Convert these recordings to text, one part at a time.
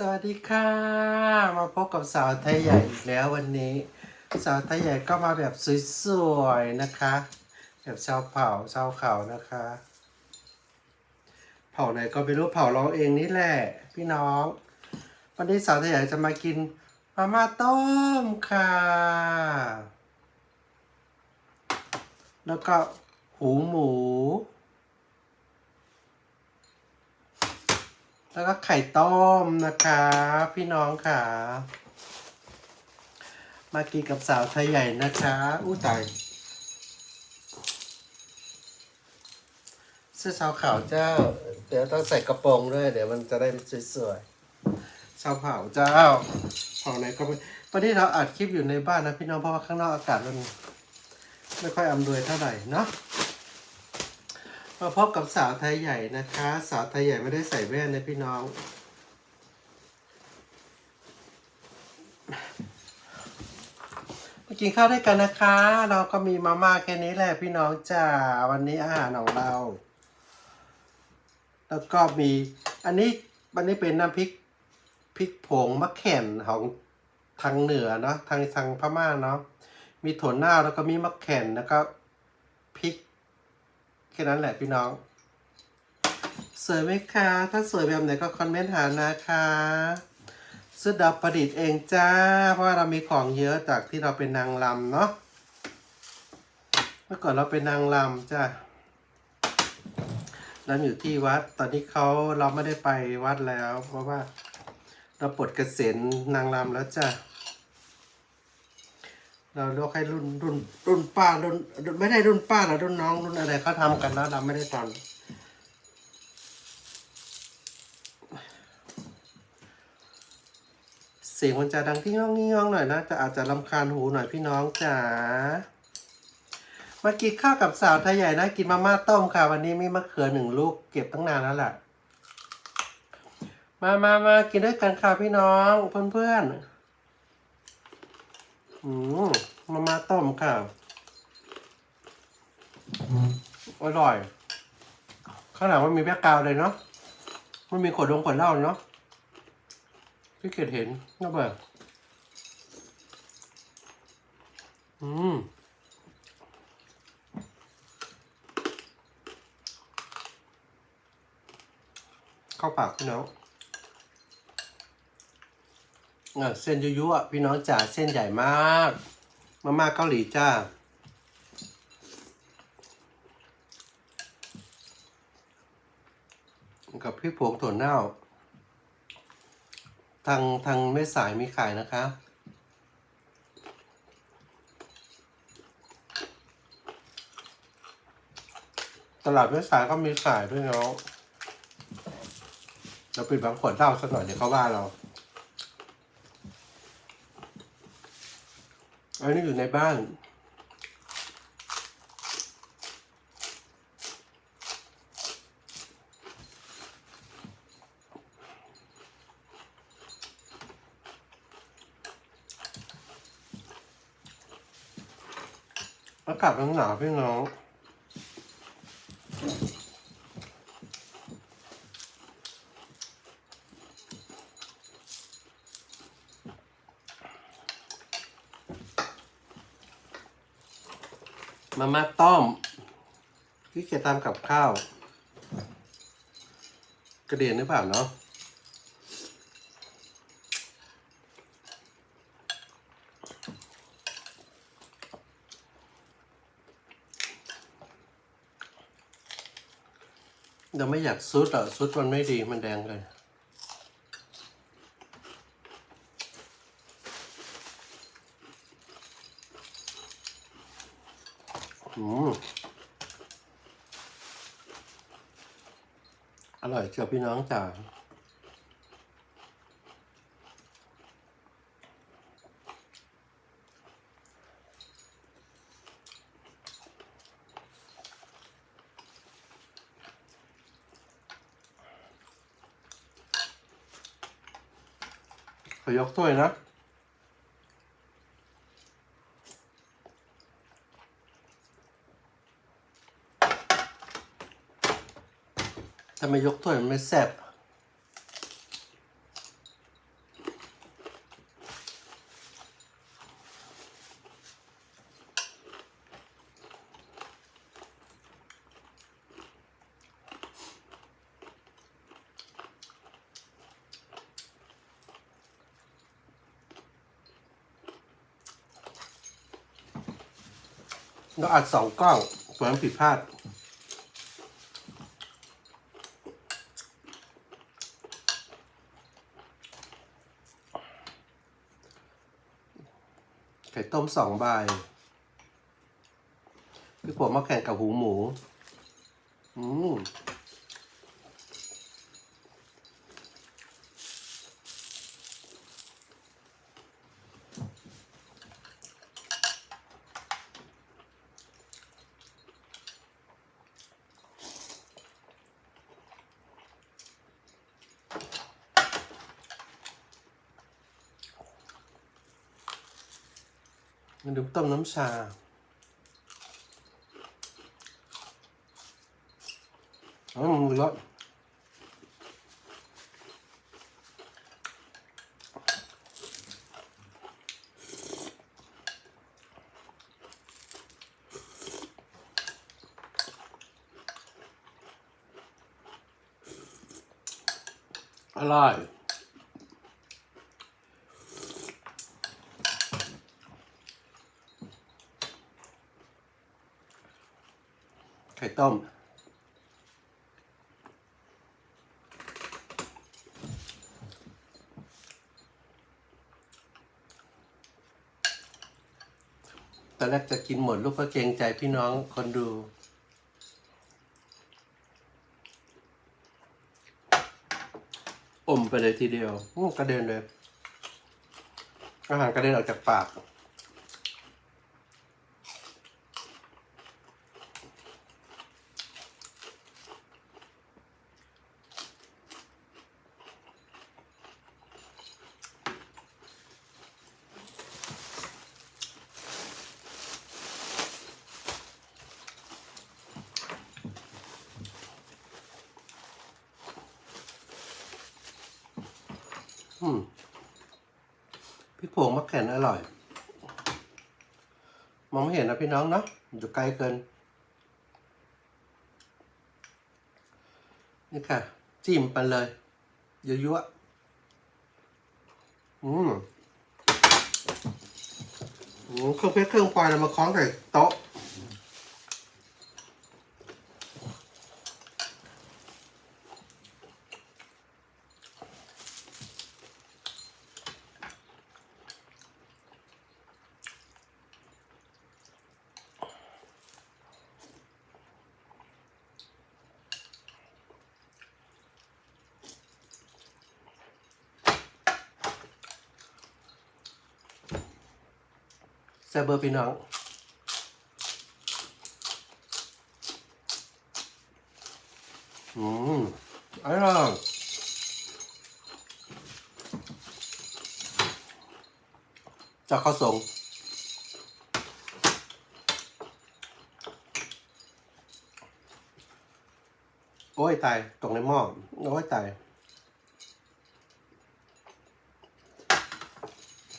สวัสดีค่ะ มาพบกับสาวไทยใหญ่อีกแล้ววันนี้ สาวไทยใหญ่ก็มาแบบสวยๆนะคะ แบบชาวเผ่าชาวเขานะคะ เผ่าไหนก็ไม่รู้เผ่าเราเองนี่แหละ พี่น้อง วันนี้สาวไทยใหญ่จะมากินมาม่าต้มค่ะ แล้วก็หูหมู แล้วก็ไข่ต้มนะคะ พี่น้องค่ะ มากินกับสาวไทยใหญ่นะคะ อู้ตายเสื้อสาวขาวเจ้า เดี๋ยวต้องใส่กระโปรงด้วย เดี๋ยวมันจะได้สวยๆสาวขาวเจ้าของไหนก็ไม่วันนี้เราอัดคลิปอยู่ในบ้านนะพี่น้องเพราะว่าข้างนอกอากาศมันไม่ค่อยอำนวยเท่าไหร่เนาะ มาพบกับสาวไทยใหญ่นะคะ สาวไทยใหญ่ไม่ได้ใส่แว่นนะพี่น้อง มากินข้าวด้วยกันนะคะ เราก็มีมาม่าแค่นี้แหละพี่น้องจ้าวันนี้อาหารของเรา แล้วก็มีอันนี้อันนี้เป็นน้ำพริกพริกผงมะแข่นของทางเหนือเนาะทางทางพม่าเนาะมีถั่วเน่าแล้วก็มีมะแข่นแล้วก็ แค่นั้นแหละพี่น้อง สวยไหมคะ ถ้าสวยแบบไหนก็คอมเมนต์หานะคะสุดดาวประดิษฐ์เองจ้า เพราะว่าเรามีของเยอะจากที่เราเป็นนางรำเนาะ เมื่อก่อนเราเป็นนางรำจ้าเราอยู่ที่วัด ตอนนี้เขาเราไม่ได้ไปวัดแล้ว เพราะว่าเราปลดเกษียณนางรำแล้วจ้า เราเลือกให้รุ่นรุ่นรุ่นป้ารุ่นรุ่นไม่ได้รุ่นป้าหรอกรุ่นน้องรุ่นอะไรเขาทำกันแล้วเราไม่ได้ทำเสียงมันจะดังที่ง้องงี่ง้องหน่อยนะจะอาจจะรำคาญหูหน่อยพี่น้องจ๋ามากินข้าวกับสาวไทยใหญ่นะกินมาม่าต้มค่ะ วันนี้มีมะเขือหนึ่งลูกเก็บตั้งนานแล้วแหละมามามากินด้วยกันค่ะพี่น้องเพื่อนๆ อืมมาม่าต้มค่ะ อร่อย ข้างหลังมันมีแบ็กกราวด์เลยเนาะมันมีขวดดงขวดเหล้าเนาะพี่เกดเห็นก็แบบอืมเข้าปากพี่น้อง เออเส้นยุ่ยอะพี่น้องจ๋าเส้นใหญ่มาก มาม่าเกาหลีจ้ากับพริกผงถั่วเน่า ทางทางไม่สายมีขายนะคะตลาดไม่สายก็มีขายด้วยเนาะเราปิดบางขวดเหล้าสักหน่อยเดี๋ยวเขาว่าเรา อันนี้อยู่ในบ้านอากาศมันหนาวพี่น้อง มาม่าต้มพี่เกียจตามกับข้าว กระเดียนหรือเปล่าเนาะเราไม่อยากซุดอะซุดมันไม่ดีมันแดงเลย อืมอร่อยเชียวพี่น้องจ๋าขอยกถ้วยนะาไม่ยกถ้วยมันไม่แซ่บเราอัดสองกล้องเผื่อมผิดพลาด ต้มสองใบพี่ผมมาแข่งกับหูหมู อืม มันดูต้มน้ำชาอ๋อมันเยอะอร่อย ไข่ต้ม ตอนแรกจะกินหมดลูกก็เกรงใจพี่น้องคนดูอมไปเลยทีเดียวกระเด็นเลย อาหารกระเด็นออกจากปาก อืมพี่ผงมะแขนอร่อย มองไม่เห็นนะพี่น้องเนาะอยู่ไกลเกิน นี่ค่ะ จิ้มไปเลยเยั่วๆอืมอืมเครื่องเพชรเครื่องพลอยเรามาคล้องใส่โต๊ะ แซ่เบอร์พี่น้องอืมอร่อยจากข้าวสงโอ้ยตายตกในหม้อโอ้ยตาย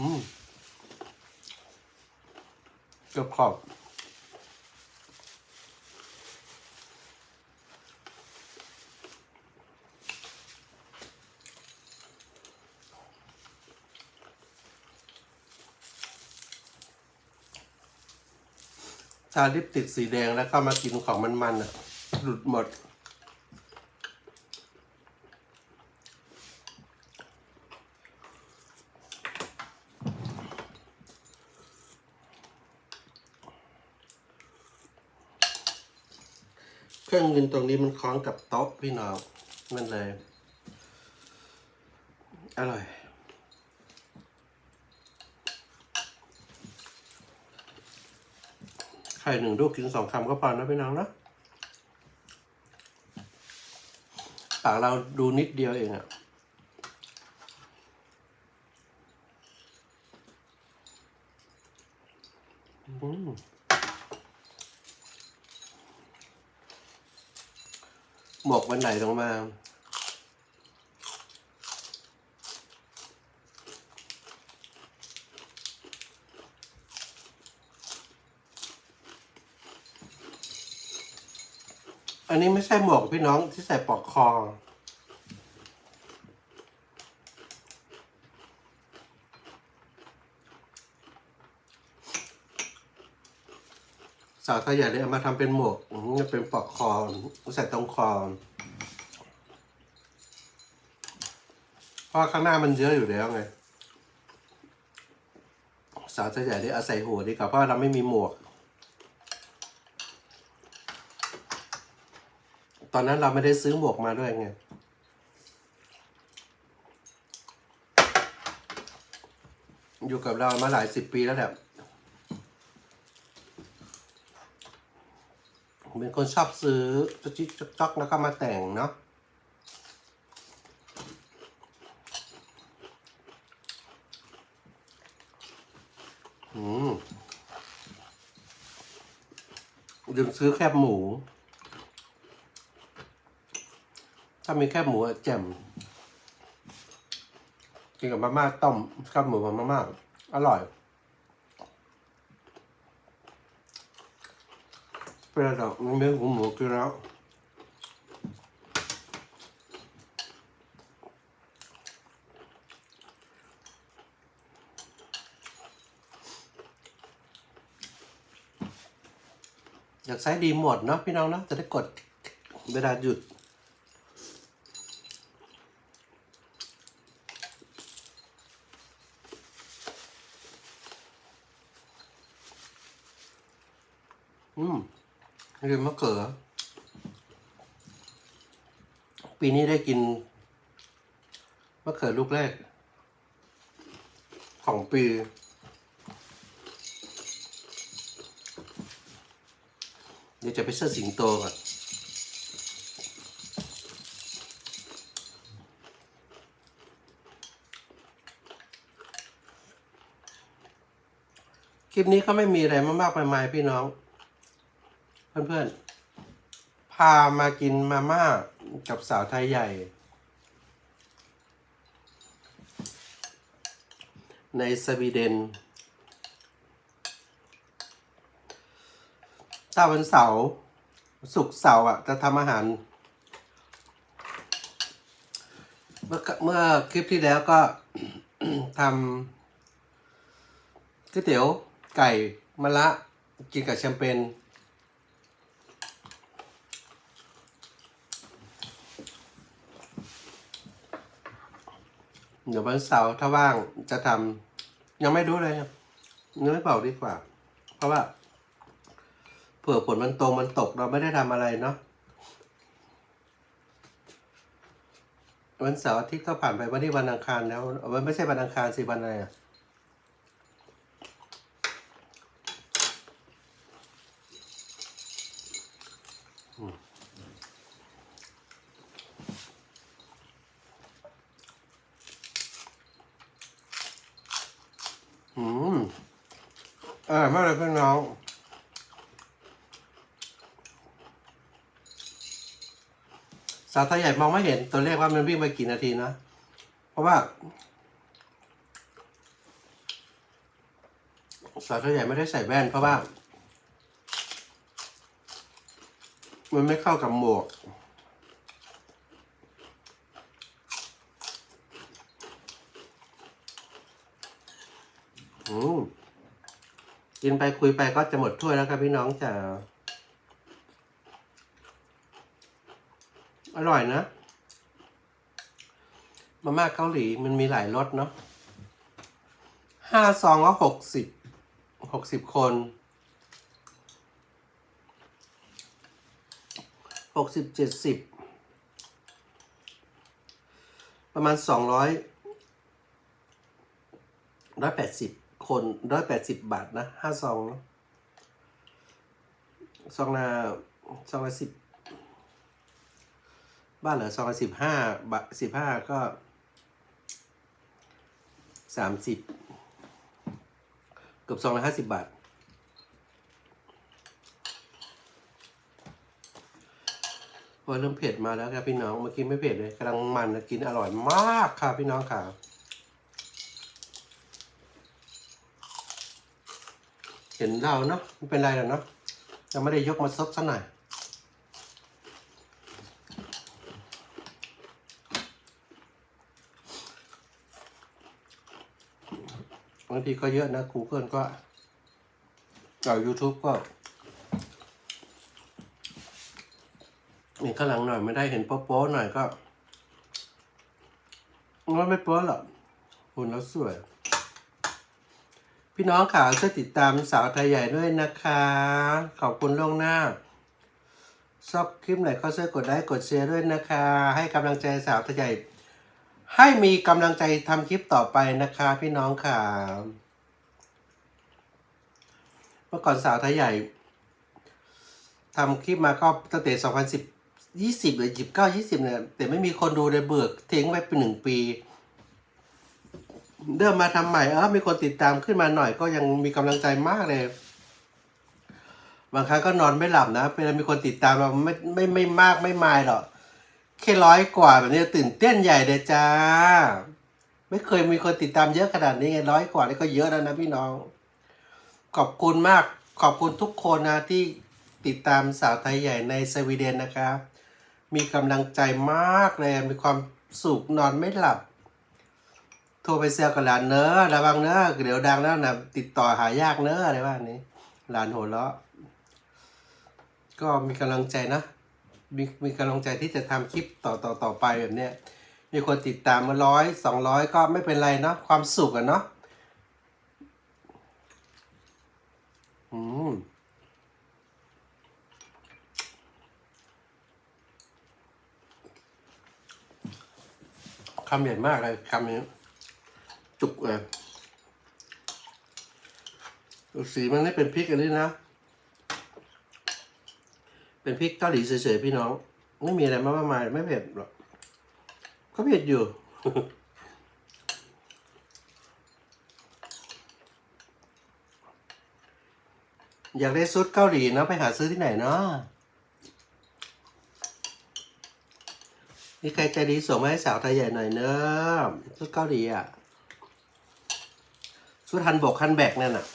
อืม เกือบขอบชาลิปติดสีแดงแล้วก็มากินของมันๆอะ หลุดหมด เครื่องเงินตรงนี้มันคล้องกับโต๊ะพี่น้องนั่นเลย อร่อย ไข่หนึ่งลูกกินสองคำก็พอนะพี่น้องนะปากเราดูนิดเดียวเองอะอืม หมกวันไหนลงมา อันนี้ไม่ใช่หมวกพี่น้องที่ใส่ปลอกคอ สาวไทยใหญ่เลยเอามาทำเป็นหมวกเป็นปลอกคอใส่ตรงคอเพราะข้างหน้ามันเยอะอยู่แล้วไงสาวไทยใหญ่เลยเอาใส่หัวดีกว่าเพราะเราไม่มีหมวก ตอนนั้นเราไม่ได้ซื้อหมวกมาด้วยไงอยู่กับเรามาหลายสิบปีแล้วแหละ ผม เป็นคนชอบซื้อจุกจิกจุกจ๊อกแล้วก็มาแต่งเนาะอืมลืมซื้อแคบหมู ถ้ามีแคบหมูแจ่มกินกับมาม่าต้มข้าวหมูกับมาม่าอร่อย เป็นไรหรอกมันไม่หูหมูกินแล้วอยากใช้ดีหมดเนาะพี่น้องเนาะจะได้กดเวลาหยุด อืม กินมะเขือ ปีนี้ได้กินมะเขือลูกแรก ของปี เดี๋ยวจะไปเสื้อสิงโตก่อนคลิปนี้ก็ไม่มีอะไรมากๆมายๆพี่น้อง เพื่อนๆ พามากินมาม่ากับสาวไทยใหญ่ ในสวีเดน ถ้าวันเสาร์ศุกเสาร์อะ จะทำอาหาร เมื่อเมื่อคลิปที่แล้วก็ทำก๋วยเตี๋ยวไก่มะละกินกับแชมเปญ เดี๋ยววันเสาร์ถ้าว่างจะทำยังไม่รู้เลยครับยังไม่บอกดีกว่า เพราะว่าเผื่อผลมันตรงมันตกเราไม่ได้ทำอะไรเนาะวันเสาร์อาทิตย์ก็ผ่านไปวันนี้วันอังคารแล้ววันไม่ใช่วันอังคารสิวันอะไรอะ ร่อยมากเลยพี่น้องสาวไทยใหญ่มองไม่เห็นตัวเลขว่ามันวิ่งไปกี่นาทีนะ เพราะว่าสาวไทยใหญ่ไม่ได้ใส่แว่นเพราะว่า มันไม่เข้ากับหมวกอืม กินไปคุยไปก็จะหมดถ้วยแล้วครับพี่น้องจ๋าอร่อยนะ มาม่าเกาหลีมันมีหลายรสเนาะห้าซองก็หกสิบหกสิบคนหกสิบเจ็ดสิบประมาณสองร้อยร้อยแปดสิบ คนร้อยแปดสิบบาทนะห้าซองนะซองละซองละสิบบ้านเหลือซองละสิบห้าบาทสิบห้าก็สามสิบเกือบซองละห้าสิบบาท พอเริ่มเผ็ดมาแล้วครับพี่น้อง เมื่อกี้ไม่เผ็ดเลยกำลังมันกินอร่อยมากค่ะพี่น้องค่ะ เห็นเราเนาะไม่เป็นไรหรอกเนาะจะไม่ได้ยกมาซดซะหน่อยบางทีก็เยอะนะ Google ก็เก่า YouTube ก็มีข้างหลังหน่อยไม่ได้เห็นโป๊ะๆหน่อยก็ไม่โป๊ะหรอกหุ่นแล้วสวย พี่น้องข่าวช่วยติดตามสาวไทยใหญ่ด้วยนะคะ ขอบคุณล่วงหน้าชอบคลิปไหนก็ช่วยกดไลค์กดแชร์ด้วยนะคะ ให้กำลังใจสาวไทยใหญ่ ให้มีกำลังใจทำคลิปต่อไปนะคะ พี่น้องค่ะเมื่อก่อนสาวไทยใหญ่ทำคลิปมาก็ตั้งแต่2010 20หรือ19 20เนี่ยแต่ไม่มีคนดูเลยเบิกทิ้งไว้เป็นหนึ่งปี เริ่มมาทำใหม่เออมีคนติดตามขึ้นมาหน่อยก็ยังมีกำลังใจมากเลย บางครั้งก็นอนไม่หลับนะเป็นมีคนติดตามเราไม่ไม่ไม่มากไม่มายหรอกแค่ร้อยกว่าแบบนี้ตื่นเต้นใหญ่เลยจ้า ไม่เคยมีคนติดตามเยอะขนาดนี้ไงร้อยกว่านี่ก็เยอะแล้วนะพี่น้อง ขอบคุณมาก ขอบคุณทุกคนนะที่ติดตามสาวไทยใหญ่ในสวีเดนนะครับมีกำลังใจมากเลยมีความสุขนอนไม่หลับ โทรไปเซลกับหลานเนอะระวังเนอะเดี๋ยวดังแล้วนะติดต่อหายากเนอะอะไรว่านี้หลานหัวเราะก็มีกำลังใจนะ มีมีกำลังใจที่จะทำคลิปต่อต่อต่อไปแบบเนี้ยมีคนติดตามมาร้อยสองร้อยก็ไม่เป็นไรเนาะความสุขอะเนาะอืมคำใหญ่มากเลยคำนี้ จุกเลยสีมันไม่เป็นพริกอันนี้นะ เป็นพริกเกาหลีเฉยๆพี่น้อง ไม่มีอะไรมากมายไม่เผ็ดหรอกก็เผ็ดอยู่อยากได้ซุดเกาหลีนะไปหาซื้อที่ไหนเนาะนี่ใครใจดีส่งมาให้สาวไทยใหญ่หน่อยเนอะซุดเกาหลีอะ ซุดฮันบกฮันแบกนั่นอะ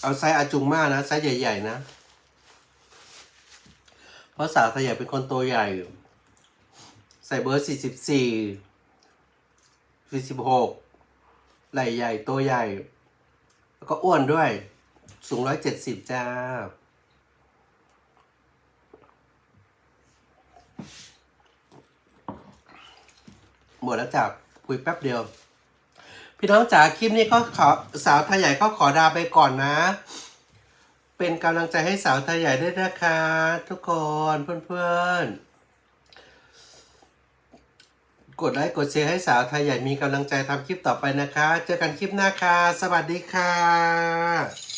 เอาไซส์อาจุงมานะไซส์ใหญ่ ๆ นะ เพราะสาวไทยใหญ่เป็นคนตัวใหญ่ ใส่เบอร์สี่สิบสี่สี่สิบหกไหล่ใหญ่ตัวใหญ่ แล้วก็อ้วนด้วย สูงร้อยเจ็ดสิบจ้าหมดแล้วจ้ะคุยแป๊บเดียว พี่น้องจ๋าคลิปนี้ก็ขอสาวไทยใหญ่ก็ขอดาไปก่อนนะ เป็นกำลังใจให้สาวไทยใหญ่ด้วยนะคะ ทุกคนเพื่อนๆ กดไลค์กดแชร์ให้สาวไทยใหญ่มีกำลังใจทำคลิปต่อไปนะคะ เจอกันคลิปหน้าค่ะ สวัสดีค่ะ